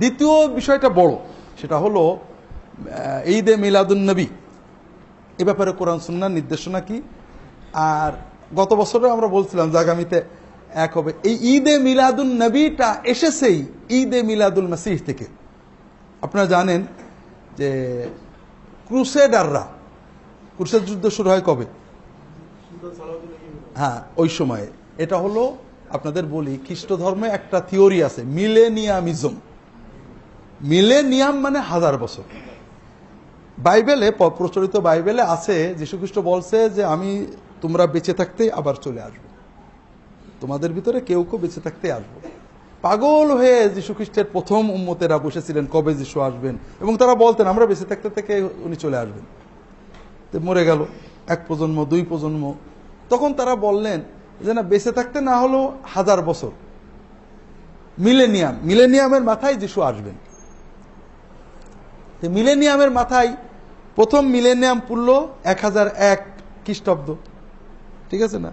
দ্বিতীয় বিষয়টা বড়, সেটা হলো ঈদে মিলাদুন নবী। এ ব্যাপারে কোরআন সুন্নার নির্দেশনা কি? আর গত বছরে আমরা বলছিলাম যে আগামীতে এক হবে। এই ঈদে মিলাদুন নবীটা এসেছেই ঈদে মিলাদুল মাসিহ থেকে। আপনারা জানেন যে ক্রুসেডাররা, ক্রুসেড যুদ্ধ শুরু হয় কবে? হ্যাঁ ওই সময়ে। এটা হলো, আপনাদের বলি খ্রিস্ট ধর্মে একটা থিওরি আছে, মিলেনিয়ামিজম। মিলেনিয়াম মানে হাজার বছর। বাইবেলে প্রচলিত বাইবেলে আছে, যীশুখ্রিস্ট বলছে যে, আমি তোমরা বেঁচে থাকতে আবার চলে আসব। তোমাদের ভিতরে কেউ কেউ বেঁচে থাকতে আসব। পাগল হয়ে যীশুখ্রিস্টের প্রথম উম্মতেরা বসেছিলেন, কবে যীশু আসবেন? এবং তারা বলতেন, আমরা বেঁচে থাকতে থেকে উনি চলে আসবেন। তো মরে গেল এক প্রজন্ম, দুই প্রজন্ম। তখন তারা বললেন যে, না, বেঁচে থাকতে না হলো হাজার বছর। মিলেনিয়াম, মিলেনিয়ামের মাথায় যিশু আসবেন। তো মিলেনিয়ামের মাথায় প্রথম মিলেনিয়াম পূর্ল এক হাজার এক খ্রিস্টাব্দ। ঠিক আছে না?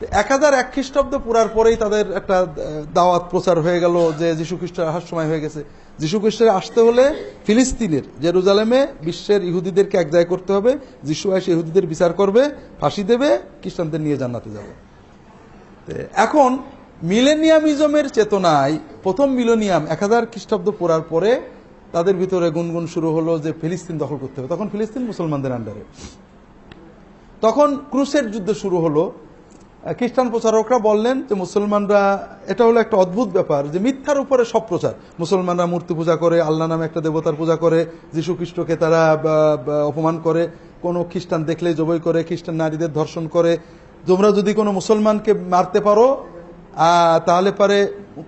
তো এক হাজার এক খ্রিস্টাব্দ পুরার পরেই তাদের একটা দাওয়াত প্রচার হয়ে গেল যে যীশু খ্রিস্টের আসার সময় হয়ে গেছে। যীশু খ্রিস্টের আসতে হলে ফিলিস্তিনের, জেরুজালেমে বিশ্বের ইহুদিদেরকে এক জায়গায় করতে হবে। যিশু এসে ইহুদিদের বিচার করবে, ফাঁসি দেবে, খ্রিস্টানদের নিয়ে জান্নাতে যাবে। এখন মিলেনিয়ামিজমের চেতনায় প্রথম মিলেনিয়াম এক হাজার খ্রিস্টাব্দ পড়ার পরে তাদের ভিতরে গুনগুন শুরু হলো যে ফিলিস্তিন দখল করতে হবে। তখন ফিলিস্তিন মুসলমানদের আন্ডারে। তখন ক্রুসের যুদ্ধ শুরু হলো। খ্রিস্টান প্রচারকরা বললেন যে মুসলমানরা, এটা হলো একটা অদ্ভুত ব্যাপার যে মিথ্যার উপরে সব প্রচার। মুসলমানরা মূর্তি পূজা করে, আল্লাহ নামে একটা দেবতার পূজা করে, যীশু খ্রিস্টকে তারা অপমান করে। কোনো খ্রিস্টান দেখলে জবই করে, খ্রিস্টান নারীদের ধর্ষণ করে। তোমরা যদি কোনো মুসলমানকে মারতে পারো তাহলে পারে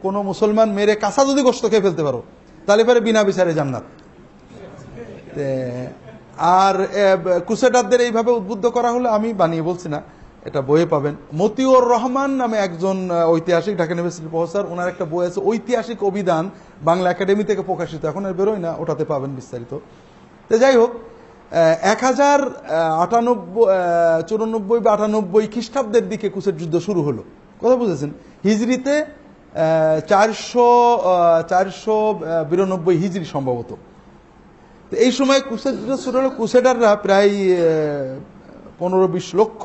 কোনো মুসলমান মেরে কাঁচা যদি গোস্ত খেয়ে ফেলতে পারো। তাহলে পরে বিনা বিচারে জান্নাত। আর কুসেডারদের এইভাবে উদ্বুদ্ধ করা হলে আমি বানিয়ে বলছি না, এটা বইয়ে পাবেন। মতিউর রহমান নামে একজন ঐতিহাসিক ঢাকা ইউনিভার্সিটির প্রফেসর ওনার একটা বই আছে, ঐতিহাসিক অভিধান বাংলা একাডেমি থেকে প্রকাশিত। এখন আর বেরোয় না, ওটাতে পাবেন বিস্তারিত। তো, যাই হোক এক হাজার আটানব্বই চুরানব্বই বা আটানব্বই খ্রিস্টাব্দের দিকে কুসের যুদ্ধ শুরু হলো। কথা বুঝেছেন? হিজড়িতে চারশো চারশো বিরানব্বই হিজড়ি সম্ভবত। এই সময় হলো ক্রুসেডাররা প্রায় পনেরো বিশ লক্ষ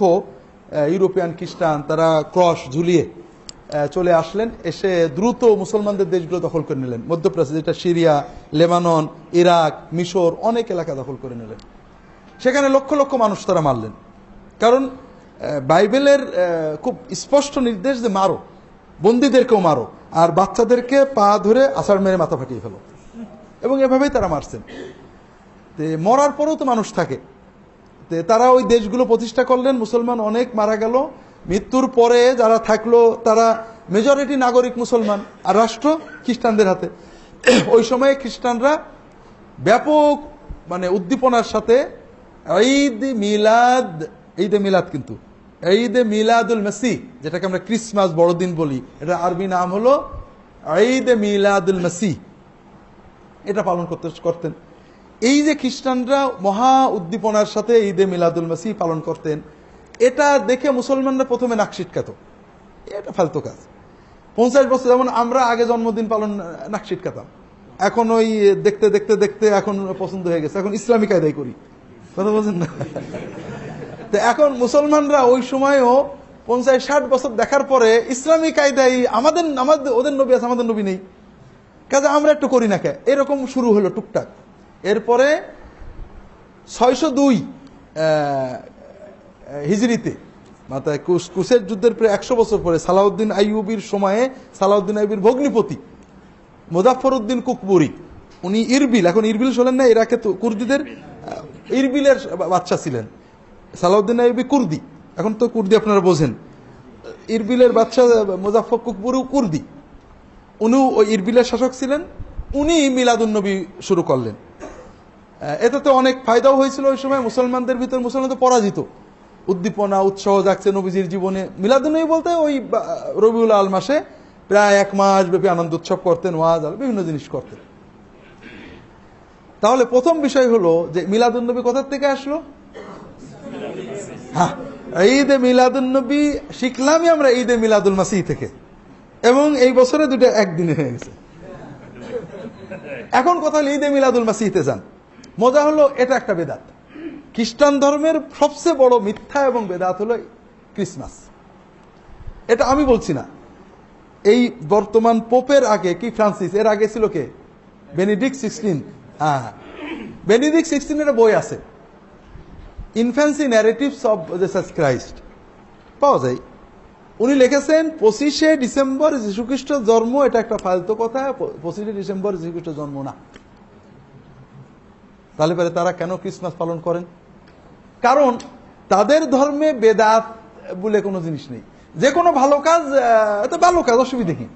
ইউরোপিয়ান খ্রিস্টান তারা ক্রস ঝুলিয়ে চলে আসলেন। এসে দ্রুত মুসলমানদের দেশগুলো দখল করে নিলেন। মধ্যপ্রাচ্য যেটা সিরিয়া, লেবানন, ইরাক, মিশর, অনেক এলাকা দখল করে নিলেন। সেখানে লক্ষ লক্ষ মানুষ তারা মারলেন। কারণ বাইবেলের খুব স্পষ্ট নির্দেশ যে মারো। বন্দীদেরকেও মারো, আর বাচ্চাদেরকে পা ধরে আষাঢ় মেরে মাথা ফাটিয়ে ফেলো। এবং এভাবেই তারা মারছেন। তে মরার পরেও তো মানুষ থাকে। তে তারা ওই দেশগুলো প্রতিষ্ঠা করলেন, মুসলমান অনেক মারা গেল। মৃত্যুর পরে যারা থাকল, তারা মেজরিটি নাগরিক মুসলমান আর রাষ্ট্র খ্রিস্টানদের হাতে। ওই সময়ে খ্রিস্টানরা ব্যাপক মানে উদ্দীপনার সাথে ঈদ মিলাদ, ঈদে মিলাদ কিন্তু ঈদে মিলাদুল মেসি, যেটাকে আমরা ক্রিসমাস বড়দিন বলি। এটা আরবি নাম হলো ঈদে মিলাদুল মেসি। এটা পালন করতে করতেন। এই যে খ্রিস্টানরা মহা উদ্দীপনার সাথে ঈদে মিলাদুল মাসি পালন করতেন, এটা দেখে মুসলমানরা প্রথমে নাক এটা ফালতু কাজ। পঞ্চাশ বছর, যেমন আমরা আগে জন্মদিন পালন, নাক ছিটকাতাম। এখন ওই দেখতে দেখতে দেখতে এখন পছন্দ হয়ে গেছে। এখন ইসলামী কায়দাই করি। কথা বলছেন না? তো এখন মুসলমানরা ওই সময়ও পঞ্চাশ, ষাট বছর দেখার পরে ইসলামী কায়দায় আমাদের আমাদের, ওদের নবী আছে, আমাদের নবী নেই। কাজে আমরা একটু করি না কে? এরকম শুরু হলো টুকটাক। এরপরে ছয়শো দুই হিজড়িতে, মাথায় কুস- কুসের যুদ্ধের প্রায় একশো বছর পরে সালাউদ্দিন আইয়ুবির সময়ে সালাউদ্দিন আইয়ুবির ভগ্নিপতি মোজাফর উদ্দিন কুকবুরি, উনি ইরবিল, এখন ইরবিল শোনেন না ইরাকে তো কুর্দিদের ইরবিলের বাচ্চা ছিলেন। সালাউদ্দিন আইবি কুর্দি। এখন তো কুর্দি আপনারা বোঝেন। ইরবিলের বাচ্চা মোজাফর কুকবুরু কুর্দি। উনিও ওই ইরবিলের শাসক ছিলেন, উনি মিলাদুন্নবী শুরু করলেন। এটাতে অনেক ফায়দাও হয়েছিল ওই সময়, মুসলমানদের ভিতর মুসলমান তো পরাজিত। উদ্দীপনা, উৎসাহ যাচ্ছে নবীজির জীবনে। মিলাদুন্নবী বলতে ওই রবিউল আল মাসে প্রায় এক মাস ব্যাপী আনন্দ উৎসব করতেন, ওয়াজ আল, বিভিন্ন জিনিস করতেন। তাহলে প্রথম বিষয় হলো যে মিলাদুন্নবী কোথার থেকে আসলো? হ্যাঁ ঈদে মিলাদুন্নবী শিখলামই আমরা ঈদে মিলাদুল মাসি থেকে। এবং এই বছরে দুটো একদিনে হয়ে গেছে। এখন কথা হলো ঈদে মিলাদুল মাসিহতে যান। মজা হলো এটা একটা বেদাত। খ্রিস্টান ধর্মের সবচেয়ে বড় মিথ্যা এবং বেদাত হলো ক্রিসমাস। এটা আমি বলছি না। এই বর্তমান পোপের আগে কি ফ্রান্সিস, এর আগে ছিল কে? বেনিডিক সিক্সটিন হ্যাঁ বেনিডিক সিক্সটিনের বই আছে। Infancy narratives of Jesus Christ পাওয়া যায় উনি লিখেছেন, পঁচিশে ডিসেম্বর যীশুখ্রিস্টের জন্ম, এটা একটা ফালতু কথা পঁচিশে ডিসেম্বর যীশুখ্রিস্টের জন্ম না। তাহলে পরে তারা কেন ক্রিসমাস পালন করেন? কারণ তাদের ধর্মে বেদাত বলে কোনো জিনিস নেই। যে কোনো ভালো কাজ এটা ভালো কাজ, অসুবিধা কি?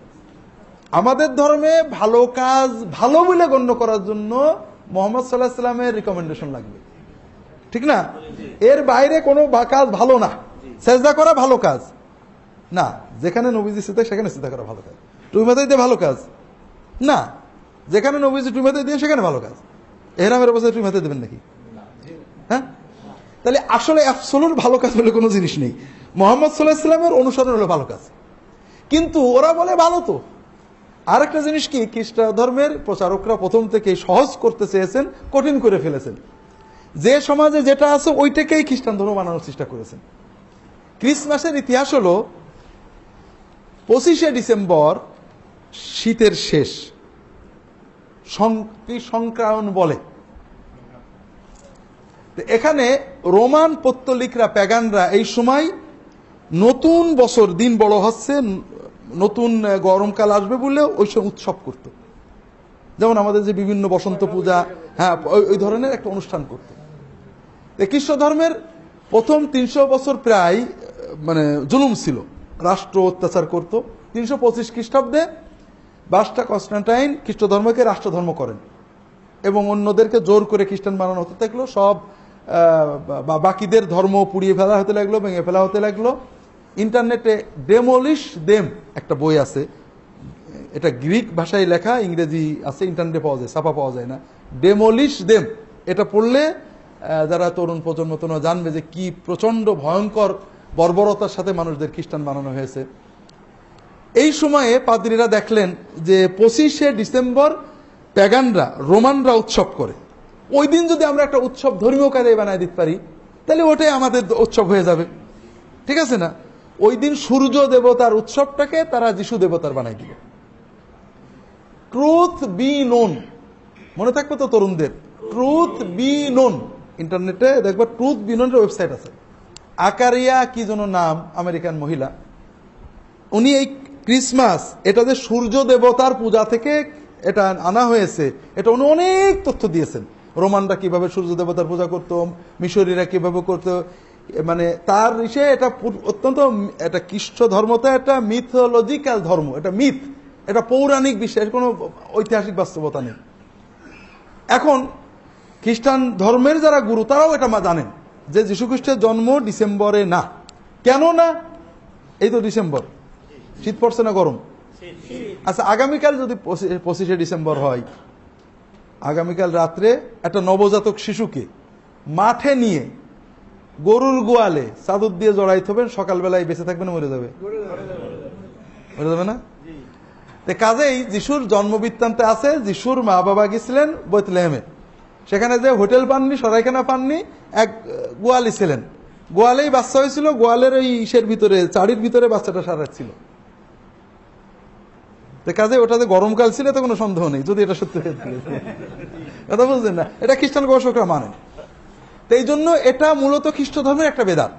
আমাদের ধর্মে ভালো কাজ ভালো বলে গণ্য করার জন্য মোহাম্মদ সাল্লাহ সাল্লামের রিকমেন্ডেশন লাগবে। ঠিক না? এর বাইরে কোনো কাজ ভালো না। সেজদা করা ভালো কাজ। না, যেখানে নবীজি সিদ্ধা সেখানে সিদ্ধা করা ভালো কাজ। টুইমাতে দিয়ে ভালো কাজ। না, যেখানে নবীজি টুইমাতে দিয়ে, সেখানে ভালো কাজ। এহরামের অবস্থায় টুইমাতে দেবেন নাকি? হ্যাঁ? তাহলে আসলে অ্যাবসোলুট ভালো কাজ বলে কোনো জিনিস নেই। মোহাম্মদ সাল্লাহ সাল্লামের অনুসরণ হলো ভালো কাজ। কিন্তু ওরা বলে ভালো তো। আরেকটা জিনিস কি? খ্রিস্ট ধর্মের প্রচারকরা প্রথম থেকে সহজ করতে চেয়েছেন, কঠিন করে ফেলেছেন। যে সমাজে যেটা আছে, ওইটাকেই খ্রিস্টান ধর্ম বানানোর চেষ্টা করেছেন। ক্রিসমাসের ইতিহাস হলো, পঁচিশে ডিসেম্বর শীতের শেষ। সংক্রায়ণ বলে। এখানে রোমান পত্তলিকরা, প্যাগানরা এই সময় নতুন বছর দিন বড় হচ্ছে, নতুন গরমকাল আসবে বলে ওই সময় উৎসব করত। যেমন আমাদের যে বিভিন্ন বসন্ত পূজা হ্যাঁ ওই- ধরনের একটা অনুষ্ঠান করত। খ্রিস্ট ধর্মের প্রথম তিনশো বছর প্রায় মানে জুলুম ছিল। রাষ্ট্র অত্যাচার করত। তিনশো পঁচিশ খ্রিস্টাব্দে বাসটা কনস্টান্টাইন খ্রিস্ট ধর্মকে রাষ্ট্রধর্ম করেন। এবং অন্যদেরকে জোর করে খ্রিস্টান বানানো হতে থাকল। সব বা- বাকিদের ধর্ম পুড়িয়ে ফেলা হতে লাগল, ভেঙে ফেলা হতে লাগল। ইন্টারনেটে ডেমোলিশ দেম একটা বই আছে। এটা গ্রিক ভাষায় লেখা, ইংরেজি আছে, ইন্টারনেটে পাওয়া যায়, ছাপা পাওয়া যায় না। ডেমোলিশ দেম এটা পড়লে যারা তরুণ প্রজন্ম, তোমরা জানবে যে কি প্রচণ্ড ভয়ঙ্কর বর্বরতার সাথে মানুষদের খ্রিস্টান বানানো হয়েছে। এই সময়ে পাদ্রীরা দেখলেন যে পঁচিশে ডিসেম্বর প্যাগানরা, রোমানরা উৎসব করে। ওই দিন যদি আমরা একটা উৎসব ধর্মীয় কাজে বানায় দিতে পারি, তাহলে ওটাই আমাদের উৎসব হয়ে যাবে। ঠিক আছে না? ওই দিন সূর্য দেবতার উৎসবটাকে তারা যিশু দেবতার বানাই দিল ট্রুথ বি নোন। মনে থাকবে তো তরুণদের? Truth be known. ইন্টারনেটে দেখবা ট্রুথ বিনোনের ওয়েবসাইট আছে। আকারিয়া কি যেন নাম, আমেরিকান মহিলা। উনি এই ক্রিসমাস, এটা যে সূর্য দেবতার পূজা থেকে এটা আনা হয়েছে, এটা উনি অনেক তথ্য দিয়েছেন। রোমানরা কীভাবে সূর্য দেবতার পূজা করত, মিশরীরা কীভাবে করত মানে তার ইসে এটা অত্যন্ত এটা খ্রিস্ট ধর্ম তো একটা মিথোলজিক্যাল ধর্ম, এটা মিথ এটা পৌরাণিক বিশ্বাস কোনো ঐতিহাসিক বাস্তবতা নেই। এখন খ্রিস্টান ধর্মের যারা গুরু তারাও এটা মা জানেন যে যীশুখ্রিস্টের জন্ম ডিসেম্বরে না। কেন না? এই তো ডিসেম্বর। শীত পড়ছে না গরম? আচ্ছা আগামীকাল যদি পঁচি- পঁচিশে ডিসেম্বর হয় আগামীকাল রাত্রে একটা নবজাতক শিশুকে মাঠে নিয়ে গরুর গোয়ালে চাদর দিয়ে জড়াইতে হবেন সকালবেলায় বেঁচে থাকবেন মরে যাবে? মরে যাবে না? কাজেই যিশুর জন্মবৃত্তান্তে আছে যিশুর মা বাবা গেছিলেন বৈতলেহেমে। সেখানে যে হোটেল পাননি, সরাইখানা পাননি, এক গোয়ালি ছিলেন। গোয়ালেই বাচ্চা হয়েছিল, গোয়ালের ওই ইসের ভিতরে চারির ভিতরে বাচ্চাটা সারা ছিল তো কাজে ওটাতে গরমকাল ছিল তো কোনো সন্দেহ নেই, যদি এটা সত্যি হয়ে। কথা বুঝলেন না? এটা খ্রিস্টান গবেষকরা মানে। তো এই জন্য এটা মূলত খ্রিস্ট ধর্মের একটা বেদাত।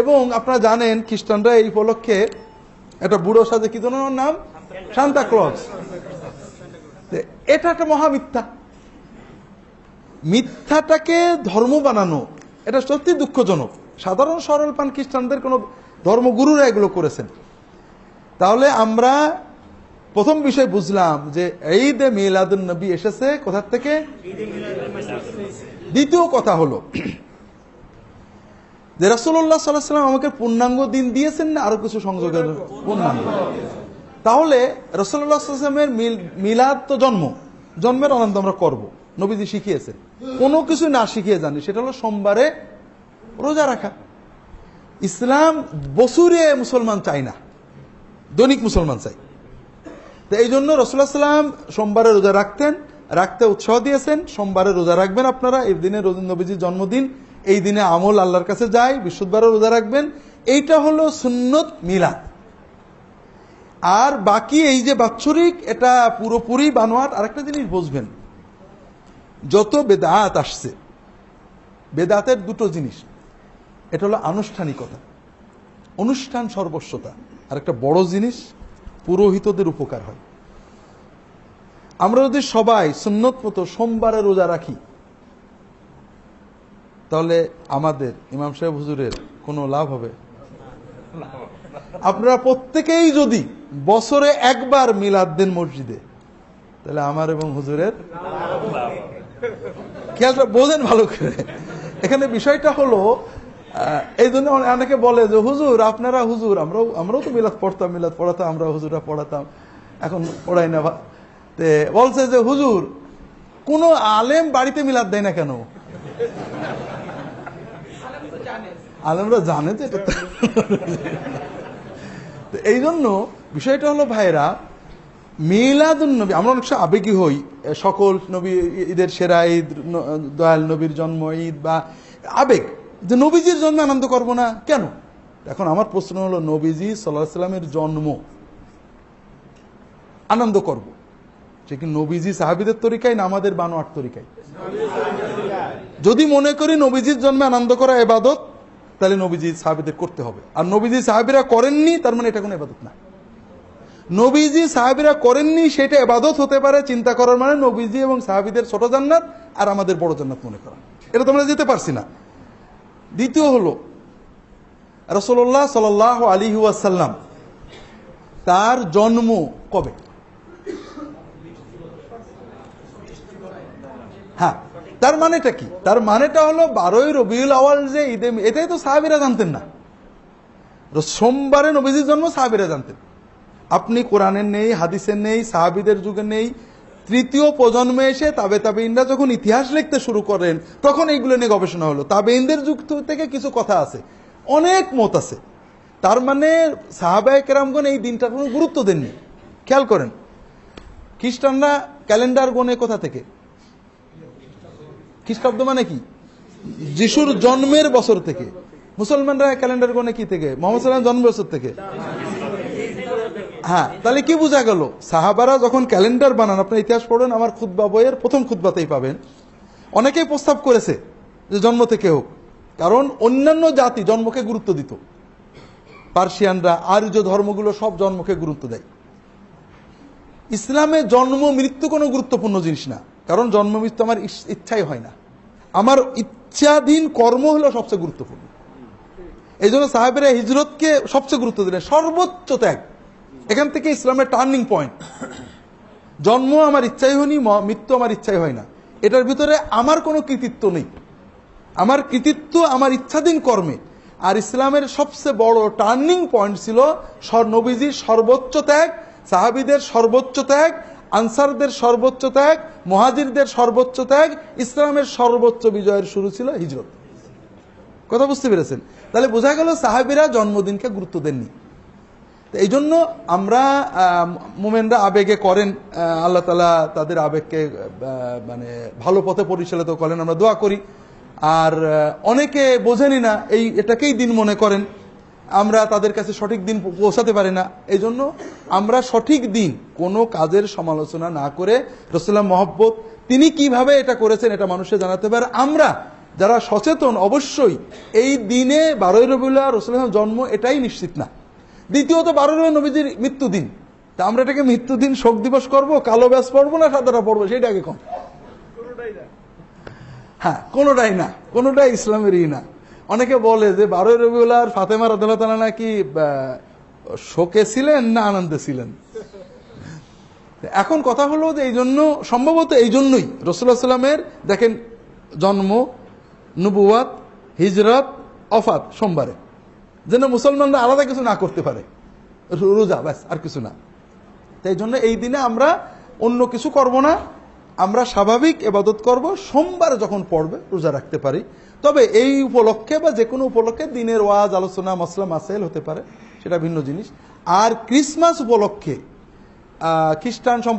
এবং আপনারা জানেন, খ্রিস্টানরা এই উপলক্ষে একটা বুড়ো সাজে কি ওর নাম? Santa Claus. এটা একটা মহামিথ্যা। মিথ্যাটাকে ধর্ম বানানো, এটা সত্যি দুঃখজনক। সাধারণ সরল পান খ্রিস্টানদের কোনো ধর্মগুরুরা এগুলো করেছেন। তাহলে আমরা প্রথম বিষয় বুঝলাম যে ঈদ এ মিলাদুন নবী এসেছে কোথার থেকে? দ্বিতীয় কথা হলো যে আলাইহি সাল্লাম আমাকে পূর্ণাঙ্গ দিন দিয়েছেন না? আরও কিছু সংযোগের পূর্ণাঙ্গ। তাহলে রসুল্লাহ সাল্লামের মিলাদ তো জন্ম। জন্মের আনন্দ আমরা করব। নবীজি শিখিয়েছেন কোনো কিছু না শিখিয়ে জানি, সেটা হলো সোমবারে রোজা রাখা। ইসলাম বসুরে মুসলমান চাই না, দৈনিক মুসলমান চাই তো এই জন্য রসুল্লাহ সাল্লাম সোমবারে রোজা রাখতেন, রাখতে উৎসাহ দিয়েছেন, সোমবারে রোজা রাখবেন আপনারা, এই দিনে নবীজির জন্মদিন, এই দিনে আমল আল্লাহর কাছে যায়, বৃহস্পতিবারও রোজা রাখবেন, এইটা হলো সুন্নত মিলাদ। আর বাকি এই যে বাৎসরিক, এটা পুরোপুরি বানোয়াট, আরেকটা জিনিস বুঝবেন। যত বেদাত আসছে, বেদাতের দুটো জিনিস। এটা হলো আনুষ্ঠানিকতা। অনুষ্ঠান সর্বস্বতা। আর একটা বড় জিনিস, পুরোহিতদের উপকার হয়। আমরা যদি সবাই সুন্নত মতো সোমবারে রোজা রাখি, তাহলে আমাদের ইমাম সাহেব হুজুরের কোনো লাভ হবে? আপনারা প্রত্যেকেই যদি বছরে একবার মিলাদ দেন মসজিদে, তাহলে আমার এবং হুজুরের খেয়ালটা বোঝেন ভালো করে? এখানে বিষয়টা হলো এই জন্য অনেকে বলে যে, হুজুর, আপনারা হুজুর, আমরাও আমরাও তো মিলাদ পড়তাম, মিলাদ পড়াতাম আমরা হুজুরা পড়াতাম, এখন পড়াই না তে বলছে যে, হুজুর, কোন আলেম বাড়িতে মিলাদ দেয় না কেন? আলেমরা জানে। তো এটা এই জন্য বিষয়টা হলো ভাইরা মিলাদুন নবী, আমরা অনেক সময় আবেগী হই। সকল নবী, ঈদের সেরা ঈদ দয়াল নবীর জন্ম, ঈদ বা আবেগ। যে নবীজির জন্মে আনন্দ করব না, কেন? এখন আমার প্রশ্ন হলো, নবীজি সাল্লাহ সাল্লামের জন্ম আনন্দ করব? সে কি নবীজি সাহাবিদের তরিকায় না আমাদের বানোয়ার তরিকায়? যদি মনে করি নবীজির জন্মে আনন্দ করা এবাদত, তাহলে নবীজি সাহাবিদের করতে হবে। আর নবীজি সাহাবিরা করেননি, তার মানে এটা কোনো এবাদত না। নবীজি সাহাবিরা করেননি, সেটা এবাদত হতে পারে, চিন্তা করার মানে নবীজি এবং সাহাবিদের ছোট জান্নাত আর আমাদের বড় জান্নাত মনে করা। এটা তো আমরা যেতে পারছি না। দ্বিতীয় হলো রসল্লাহ সাল আলী ওয়াসাল্লাম, তার জন্ম কবে? হ্যাঁ তার মানেটা কি? তার মানেটা হলো বারোই রবিউল আওয়াল যে ঈদে, এটাই তো সাহাবিরা জানতেন না। সোমবারে নবীজির জন্ম সাহাবিরা জানতেন। আপনি কোরআনের নেই, হাদিসের নেই, সাহাবিদের যুগে নেই। তৃতীয় প্রজন্মে এসে তাবে তাবেইনরা যখন ইতিহাস লিখতে শুরু করেন, তখন এইগুলো নিয়ে গবেষণা হলো। তাবেইনদের যুগ থেকে কিছু কথা আছে। অনেক মত আছে। তার মানে সাহাবায় কেরামগণ এই দিনটার কোনো গুরুত্ব দেননি। খেয়াল করেন। খ্রিস্টানরা ক্যালেন্ডার গনে কোথা থেকে? খ্রিস্টাব্দ মানে কি? যিশুর জন্মের বছর থেকে। মুসলমানরা ক্যালেন্ডার গনে কি থেকে? মোহাম্মদ সাল্লাম জন্ম বছর থেকে। হ্যাঁ তাহলে কি বোঝা গেল? সাহাবারা যখন ক্যালেন্ডার বানান, আপনার ইতিহাস পড়েন, আমার খুদ্া বইয়ের প্রথম খুদ্বাতেই পাবেন। অনেকেই প্রস্তাব করেছে যে জন্ম থেকে হোক, কারণ অন্যান্য জাতি জন্মকে গুরুত্ব দিত। পার্সিয়ানরা, আর্য ধর্মগুলো সব জন্মকে গুরুত্ব দেয়। ইসলামে জন্ম, মৃত্যু কোনো গুরুত্বপূর্ণ জিনিস না, কারণ জন্ম, মৃত্যু আমার ইচ্ছাই হয় না। আমার ইচ্ছাধীন কর্ম হলো সবচেয়ে গুরুত্বপূর্ণ। এই জন্য সাহেবেরা হিজরতকে সবচেয়ে গুরুত্ব দিলেন, সর্বোচ্চ ত্যাগ। এখান থেকে ইসলামের টার্নিং পয়েন্ট জন্ম আমার ইচ্ছাই হয়নি মৃত্যু আমার ইচ্ছাই হয় না। এটার ভিতরে আমার কোনো কৃতিত্ব নেই। আমার কৃতিত্ব আমার ইচ্ছাধীন কর্মে। আর ইসলামের সবচেয়ে বড় টার্নিং পয়েন্ট ছিল নবীজির সর্বোচ্চ ত্যাগ, সাহাবিদের সর্বোচ্চ ত্যাগ, আনসারদের সর্বোচ্চ ত্যাগ, মহাজিরদের সর্বোচ্চ ত্যাগ, ইসলামের সর্বোচ্চ বিজয়ের শুরু ছিল হিজরত। কথা বুঝতে পেরেছেন? তাহলে বোঝা গেল সাহাবিরা জন্মদিনকে গুরুত্ব দেননি। এই জন্য আমরা মোমেনরা আবেগে করেন আল্লাহ তালা তাদের আবেগকে মানে ভালো পথে পরিচালিত করেন, আমরা দোয়া করি। আর অনেকে বোঝেনি না, এই এটাকেই দিন মনে করেন। আমরা তাদের কাছে সঠিক দিন পৌঁছাতে পারি না। এই জন্য আমরা সঠিক দিন কোনো কাজের সমালোচনা না করে রসুল্লাহ মহব্বত, তিনি কীভাবে এটা করেছেন এটা মানুষে জানাতে পারে। আমরা যারা সচেতন, অবশ্যই এই দিনে বারোই রবিউল্লাহ রসুল্লাহ জন্ম এটাই নিশ্চিত না। দ্বিতীয়ত বারো রবি নবীজির মৃত্যুদিন। তা আমরা এটাকে মৃত্যুদিন শোক দিবস করব, কালো ব্যাস পড়ব না সাদাটা পড়ব সেটা আগে কম। হ্যাঁ কোনোটাই না, কোনোটাই ইসলামেরই না। অনেকে বলে যে বারোই রবিউল্লাহ ফাতেমা রাদিয়াল্লাহু তাআলা নাকি শোকে ছিলেন না আনন্দে ছিলেন? এখন কথা হলো যে এই জন্য সম্ভবত এই জন্যই রসুল্লাহ সাল্লামের দেখেন, জন্ম নবুয়াত হিজরত, অফাত, সোমবারে। যেন মুসলমানরা আলাদা কিছু না করতে পারে। রোজা, ব্যাস, আর কিছু না। তাই জন্য এই দিনে আমরা অন্য কিছু করব না। আমরা স্বাভাবিক এবাদত করব। সোমবার যখন পড়বে, রোজা রাখতে পারি। তবে এই উপলক্ষে বা যে কোনো উপলক্ষে দিনের ওয়াজ, আলোচনা, মসলা, মাসাইল হতে পারে। সেটা ভিন্ন জিনিস। আর ক্রিসমাস উপলক্ষে খ্রিস্টান